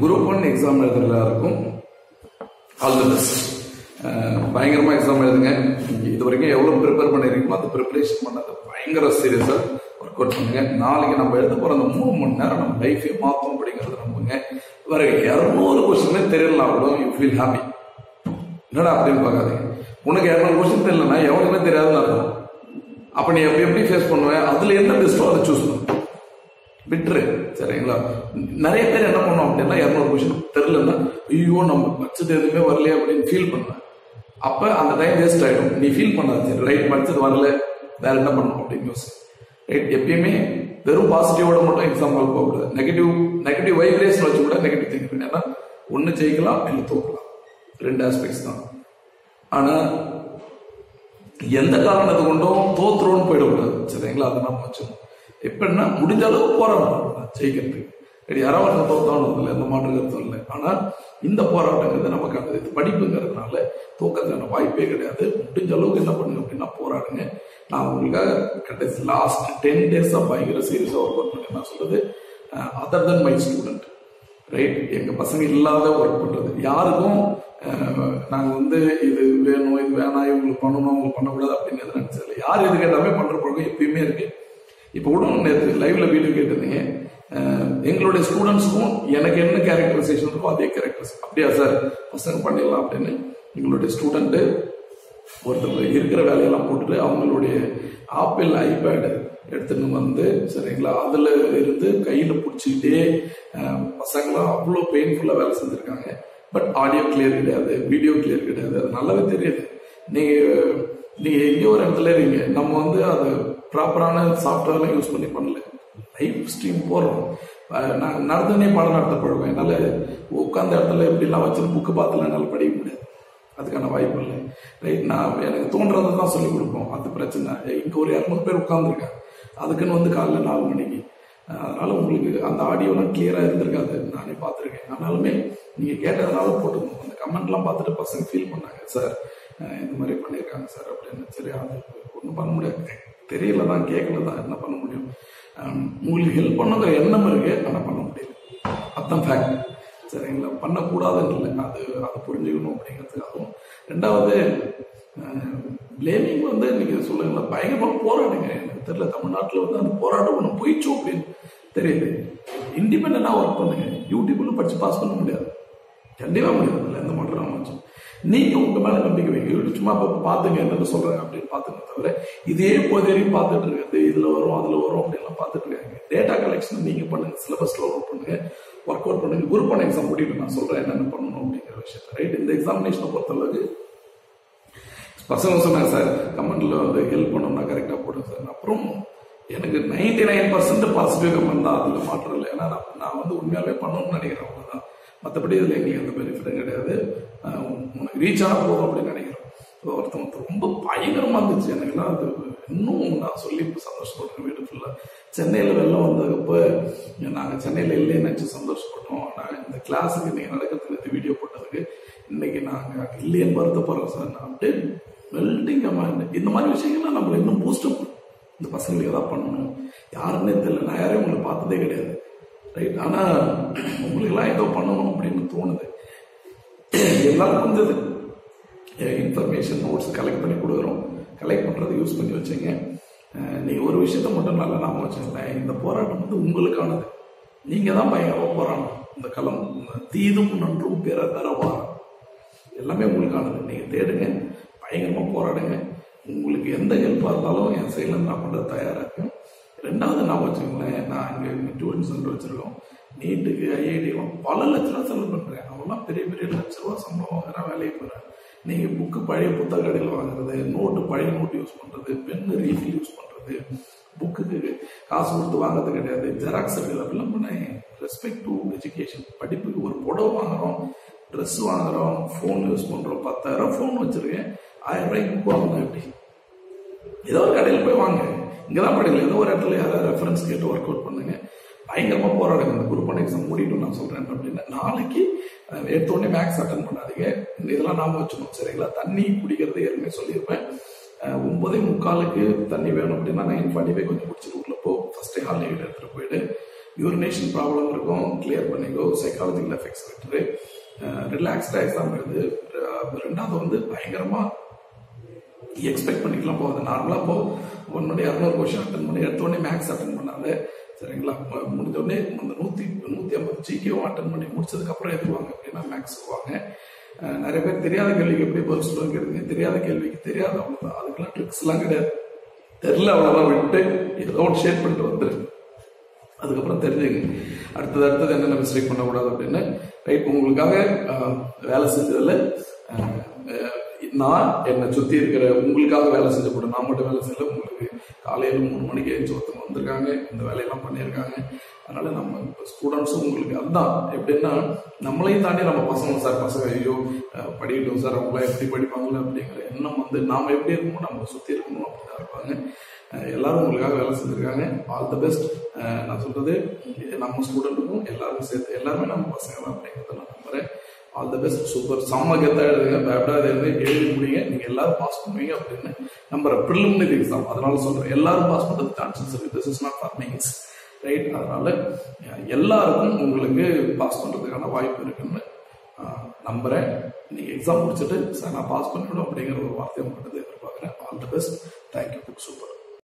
Group one exam எழுதுற எல்லாருக்கும் all the best பயங்கரமாக எக்ஸாம் எழுதுங்க. இது வரைக்கும் எவ்வளோ ப்ரிப்பேர் பண்ணிருக்கீங்களோ அந்த ப்ரிப்பரேஷன் பண்ணது பயங்கர சீரியஸாக ஒர்க் அவுட் பண்ணுங்க. நாளைக்கு நம்ம எழுத போகிற அந்த மூணு மணி நேரம் நம்ம லைஃபே மாற்றும் அப்படிங்கறது நம்புங்க. வேற இரநூறு கொஸ்டினே தெரியலாம் கூட யூ ஃபீல் ஹாப்பி என்னடா அப்படின்னு பார்க்காதீங்க. உனக்கு இரநூறு கொஸ்டின் தெரியலன்னா எவனுக்குமே தெரியாதுன்னு அர்த்தம். அப்போ நீ எப்படி எப்படி ஃபேஸ் பண்ணுவேன் அதில் என்ன பெஸ்ட்டோ அதை சூஸ் பண்ணு. விட்டுரு. நிறைய பேர் என்ன பண்ணோம் அப்படின்னா இரநூறு கொஷின் தெரிலன்னா ஐயோ நம்ம படிச்சது எதுவுமே வரலையே அப்படின்னு ஃபீல் பண்ணுவேன். அப்போ அந்த டைம் வேஸ்ட் ஆகிடும் நீ ஃபீல் பண்ணாது சரி ரைட் படிச்சது வரல வேற என்ன பண்ணணும் அப்படின்னு யோசி ரைட் எப்பயுமே வெறும் பாசிட்டிவோட மட்டும் எக்ஸாம் ஹால் போகக்கூடாது. நெகட்டிவ் நெகட்டிவ் வைப்ரேஷன் வச்சு கூட நெகட்டிவ் திங்க் ஏன்னா ஒன்று ஜெயிக்கலாம் இல்லை தோக்கலாம் ரெண்டு ஆஸ்பெக்ட்ஸ் தான். ஆனால் எந்த காரணத்தை கொண்டும் தோத்துறோன்னு போயிடக்கூடாது. சரிங்களா? அதை நம்ம வச்சுக்கணும். எப்படின்னா முடிஞ்ச அளவு போராடணும். ஜெயிக்கிறதுக்கு. யாராவது ஒருத்தன் தோத்தாலும் இல்லை எந்த மாற்று கருத்தும் இல்லை. ஆனால் இந்த போராட்டங்கிறது நமக்கானது இது படிப்புங்கிறதுனால தூக்கத்துக்கான வாய்ப்பே கிடையாது. முடிஞ்ச அளவுக்கு என்ன பண்ணுங்க அப்படின்னா போராடுங்க. நான் உங்களுக்காக கடைசி லாஸ்ட் டென் டேஸாக பயங்கர சீரியஸாக ஒர்க் அவுட் நான் சொல்றது? Other then my student right எங்கள் பசங்க இல்லாத ஒர்க் பண்ணுறது யாருக்கும் நாங்கள் வந்து இது வேணும் இது வேணாம் இவங்களுக்கு பண்ணணும் உங்களுக்கு பண்ணக்கூடாது அப்படின்னு எதுவும் நினைச்சதில்லை யார் எது கேட்டாலுமே பண்ணுற பழக்கம் எப்பயுமே இருக்குது இப்போ கூட நேற்று லைவ்ல வீடியோ கேட்டிருந்தீங்க. எங்களுடைய ஸ்டூடெண்ட்ஸ்க்கும் எனக்கு என்ன கேரக்டரைசேஷன் இருக்கோ அதே கேரக்டர்ஸ் அப்படியா சார் பசங்க பண்ணிடலாம் அப்படின்னு எங்களுடைய ஸ்டூடெண்ட்டு ஒருத்தர் இருக்கிற வேலையெல்லாம் போட்டுட்டு அவங்களுடைய ஆப்பிள் ஐபேடு எடுத்துன்னு வந்து சரிங்களா? அதில் இருந்து கையில் பிடிச்சிக்கிட்டே பசங்களாம் அவ்வளோ பெயின்ஃபுல்லாக வேலை செஞ்சுருக்காங்க. பட் ஆடியோ கிளியர் கிடையாது வீடியோ கிளியர் கிடையாது. அது நல்லாவே தெரியுது. நீங்கள் நீங்கள் எங்கேயோ ஒரு இடத்துல இருக்கீங்க. நம்ம வந்து அதை ப்ராப்பரான சாஃப்ட்வேர்லாம் யூஸ் பண்ணி பண்ணல. லைவ் ஸ்ட்ரீம் போடுறோம். நான் நடந்தனே பாடம் நடத்தப்படுவேன் என்னால் உட்காந்த இடத்துல இப்படிலாம் வச்சு புக்கு பார்த்துல என்னால் படிக்க முடியாது. அதுக்கான வாய்ப்பு இல்லை. ரைட் நான் எனக்கு தோன்றதை தான் சொல்லிக் கொடுப்போம். அது பிரச்சனை. இங்கே ஒரு இரநூறு பேர் உட்காந்துருக்கேன் அதுக்குன்னு வந்து காலைல நாலு மணிக்கு. அதனால் அதனால உங்களுக்கு அந்த ஆடியோலாம் கிளியராக இருந்திருக்காது. நானே பார்த்துருக்கேன். ஆனாலுமே நீங்கள் கேட்டதுனால போட்டுக்கணும். அந்த கமெண்ட்லாம் பார்த்துட்டு பசங்க ஃபீல் பண்ணாங்க. சார் இந்த மாதிரி பண்ணியிருக்காங்க சார் அப்படின்னு. சரி அது ஒன்றும் பண்ண முடியாது. தெரியல தான் கேட்கல தான் என்ன பண்ண முடியும்? உங்களுக்கு ஹெல்ப் பண்ணுங்கிற எண்ணம் இருக்கு ஆனால் பண்ண முடியாது அதான் ஃபேக்ட் சரிங்களா பண்ணக்கூடாதுன்னு இல்லை. அது அதை புரிஞ்சுக்கணும் அப்படிங்கிறதுக்காகவும். ரெண்டாவது பிளேமிங் வந்து நீங்கள் சொல்லுங்களேன் பயங்கரமாக போராடுங்க. எனக்கு தெரியல தமிழ்நாட்டில் வந்து அந்த போராட்டம் ஒன்று போயிடுச்சோம் அப்படின்னு தெரியுது இண்டிபெண்டாக ஒர்க் பண்ணுங்க. யூடியூப்ல படித்து பாஸ் பண்ண முடியாது. கண்டிப்பாக முடியாது. இல்லை எந்த மாற்றம் வச்சு நீங்க உங்க மேல நம்பிக்கை வைக்க சும்மா இப்ப பாத்துங்க என்னன்னு சொல்றேன் அப்படின்னு பாத்துங்க தவிர இதே போதையும் பார்த்துட்டு இருக்கிறது இதுல வரும் அதுல வரும் அப்படின்லாம் பார்த்துட்டு இருக்காங்க டேட்டா கலெக்ஷன் நீங்க பண்ணுங்க சிலபஸ்ல ஒர்க் பண்ணுங்க ஒர்க் அவுட் பண்ணுங்க. குரூப் ஒன் எக்ஸாம் முடிட்டு நான் சொல்றேன் என்னென்ன பண்ணணும் அப்படிங்கிற விஷயத்த. ரைட் இந்த எக்ஸாமினேஷனை பொறுத்தளவுக்கு பசங்க சொன்னாங்க சார் கமெண்ட்ல வந்து ஹெல்ப் பண்ணோம்னா கரெக்டா போடுங்க சார். அப்புறம் எனக்கு ninety nine percent positive comment தான் அதுல மாற்றம் இல்லை. ஏன்னா நான் வந்து உண்மையாகவே பண்ணணும்னு நினைக்கிறேன் அவ்வளோதான் மற்றபடி இதில் எங்களுக்கு எந்த பெனிஃபிட்டும் கிடையாது. உனக்கு ரீச் ஆன போதும் அப்படின்னு நினைக்கிறோம். ஒருத்தவங்க ரொம்ப பயங்கரமாக இருந்துச்சு. எனக்குலாம் அது இன்னும் நான் சொல்லி சந்தோஷப்பட்டேன். வீடு ஃபுல்லா சென்னையில் வெள்ளம் வந்ததுக்கப்போ நாங்கள் சென்னையில் இல்லைன்னு நினச்சி சந்தோஷப்பட்டோம். நாங்கள் இந்த கிளாஸுக்கு இன்னைக்கு நடக்கிறதுக்கு வீடியோ போட்டதுக்கு இன்னைக்கு நாங்கள் இல்லையன்னு வருத்தப்படுறோம் சார். நான் அப்படியே மெல்டிங் கமாண்ட் இந்த மாதிரி விஷயங்கள்லாம் நம்மள இன்னும் பூஸ்டப் இந்த பசங்களுக்கு ஏதாவது பண்ணணும். யாருன்னே தெரியல. நான் யாரையும் உங்களை பார்த்ததே கிடையாது. ரைட் ஆனால் உங்களுக்கெல்லாம் ஏதோ பண்ணணும் அப்படின்னு தோணுது. எல்லாம் வந்தது இன்ஃபர்மேஷன் நோட்ஸ் கலெக்ட் பண்ணி கொடுக்குறோம். கலெக்ட் பண்ணுறது யூஸ் பண்ணி வச்சுங்க. நீங்கள் ஒரு விஷயத்த மட்டும் நல்லா நாம வச்சுங்களேன் இந்த போராட்டம் வந்து உங்களுக்கானது. நீங்கள் தான் பயங்கரமாக போராடணும். இந்த களம் இந்த தீதும் நன்றும் பிற தரவா எல்லாமே உங்களுக்கானது. நீங்கள் தேடுங்க. பயங்கரமாக போராடுங்க. உங்களுக்கு எந்த ஹெல்ப்பாக இருந்தாலும் என் சைடில் நான் பண்ணுறது தயாராக இருக்கும் ரெண்டாவது நான் வச்சுக்கோங்களேன். நான் இங்கே டியூஷன் சென்டர் வச்சுருக்கோம். நீட்டுக்கு ஐஐடிலாம் பல லட்சம் செலவு பண்ணுறேன் அவங்களாம் பெரிய பெரிய லட்ச ரூபா சம்பளம் வாங்குற வேலைக்கு போறேன் நீங்கள் புக்கு பழைய புத்தக கடையில் வாங்குறது நோட்டு பழைய நோட்டு யூஸ் பண்ணுறது பென்னு ரீஃபில் யூஸ் பண்ணுறது புக்குக்கு காசு கொடுத்து வாங்குறது கிடையாது. ஜெராக்ஸ் அப்படிலாம் பண்ணேன் ரெஸ்பெக்ட் டு எஜுகேஷன் படிப்புக்கு ஒரு புடவை வாங்குறோம் ட்ரெஸ் வாங்குறோம் ஃபோன் யூஸ் பண்ணுறோம் பத்தாயிரம் ஃபோன் வச்சிருக்கேன் ஆயிரம் ரூபாய்க்கு புக் வாங்கணும் எப்படி? ஏதோ ஒரு கடையில் போய் வாங்க. இங்கே தான் படிக்கல ஏதோ ஒரு இடத்துல யாராவது ரெஃபரன்ஸ் கேட்டு ஒர்க் அவுட் பண்ணுங்க. பயங்கரமாக போராடுங்க. இந்த குரூப் ஒன் எக்ஸாம் முடிட்டும் நான் சொல்கிறேன் அப்படின்னா. நாளைக்கு எடுத்தோடனே மேக்ஸ் அட்டன் பண்ணாதீங்க. இதெல்லாம் நாம வச்சுக்கணும் சரிங்களா? தண்ணி குடிக்கிறது ஏற்கனவே சொல்லியிருப்பேன். ஒன்பதே முக்காலுக்கு தண்ணி வேணும் அப்படின்னா நைன் ஃபார்ட்டி ஃபைவ் கொஞ்சம் குடிச்சிட்டு உள்ள போ. ஃபர்ஸ்ட் ஹால் நீட் எடுத்துட்டு போயிடு. யூரினேஷன் ப்ராப்ளம் இருக்கும். கிளியர் பண்ணிக்கோ. சைக்காலஜிக்கல் எஃபெக்ட்ஸ் விட்டுரு ரிலாக்ஸ்டாக எக்ஸாம் எழுது ரெண்டாவது வந்து பயங்கரமாக எக்ஸ்பெக்ட் பண்ணிக்கலாம் போகாது நார்மலாக போ. ஒன்னுடைய இரநூறு கொஷின் அட்டன் பண்ணி. எடுத்தோடனே மேக்ஸ் அட்டன் பண்ணாது. சரிங்களா? முடிஞ்சோடனே முடிஞ்ச உடனே அந்த நூற்றி நூற்றி ஐம்பது ஜிகேவும் அட்டன் பண்ணி முடிச்சதுக்கப்புறம் எதுவாங்க அப்படின்னா மேக்ஸ் வாங்க நிறைய பேர் தெரியாத கேள்விக்கு எப்படி பதில் சொல்லுவாங்க கேளுங்க தெரியாத கேள்விக்கு தெரியாத அவ்வளோதான் அதுக்கெல்லாம் ட்ரிக்ஸ்லாம் கிடையாது. தெரில அவ்வளோதான் விட்டு ஏதோ ஒன்று ஷேர் பண்ணிட்டு வந்துரு அதுக்கப்புறம் தெரிஞ்சுங்க. அடுத்தது அடுத்தது என்னென்ன மிஸ்டேக் பண்ணக்கூடாது அப்படின்னு ரைட் உங்களுக்காக வேலை செஞ்சதில் நான் என்னை சுற்றி இருக்கிற உங்களுக்காக வேலை செஞ்ச கூட நான் மட்டும் வேலை செய்யல உங்களுக்கு காலையில் மூணு மணிக்கு எழுந்து ஒருத்தவங்க வந்திருக்காங்க இந்த வேலையெல்லாம் பண்ணியிருக்காங்க. அதனால நம்ம ஸ்டூடெண்ட்ஸும் உங்களுக்கு அதுதான். எப்படின்னா நம்மளையும் தாண்டி நம்ம பசங்க சார் பசங்க ஐயோ படிக்கட்டும் சார் அவங்களாம் எப்படி படிப்பாங்களோ அப்படிங்கிற எண்ணம் வந்து நாம் எப்படி இருக்கணும் நம்ம சுற்றி இருக்கணும் அப்படிதான் இருப்பாங்க. எல்லாரும் உங்களுக்காக வேலை செஞ்சுருக்காங்க. ஆல் த பெஸ்ட் நான் சொல்கிறது நம்ம ஸ்டூடெண்ட்டுக்கும் எல்லாருக்கும் சேர்த்து எல்லாருமே நம்ம பசங்க தான் அப்படிங்கிறத நான் நம்புறேன். ஆல் த பெஸ்ட் சூப்பர் செம்ம கெத்தா எழுதுங்க. பேப்டாக எழுதி எழுதி முடிங்க. நீங்கள் எல்லாரும் பாஸ் பண்ணுவீங்க அப்படின்னு நம்புறேன் ப்ரிலிமினரி எக்ஸாம் அதனால சொல்கிறேன் எல்லாரும் பாஸ் பண்ணுறது சான்சஸ் இருக்குது this is not for means right அதனால எல்லாருக்கும் உங்களுக்கு பாஸ் பண்ணுறதுக்கான வாய்ப்பு இருக்குன்னு நம்புகிறேன் நம்புறேன். எக்ஸாம் முடிச்சுட்டு சார் நான் பாஸ் பண்ணிவிடும் அப்படிங்கிற ஒரு வார்த்தையை மட்டும் எதிர்பார்க்குறேன். All the best thank you super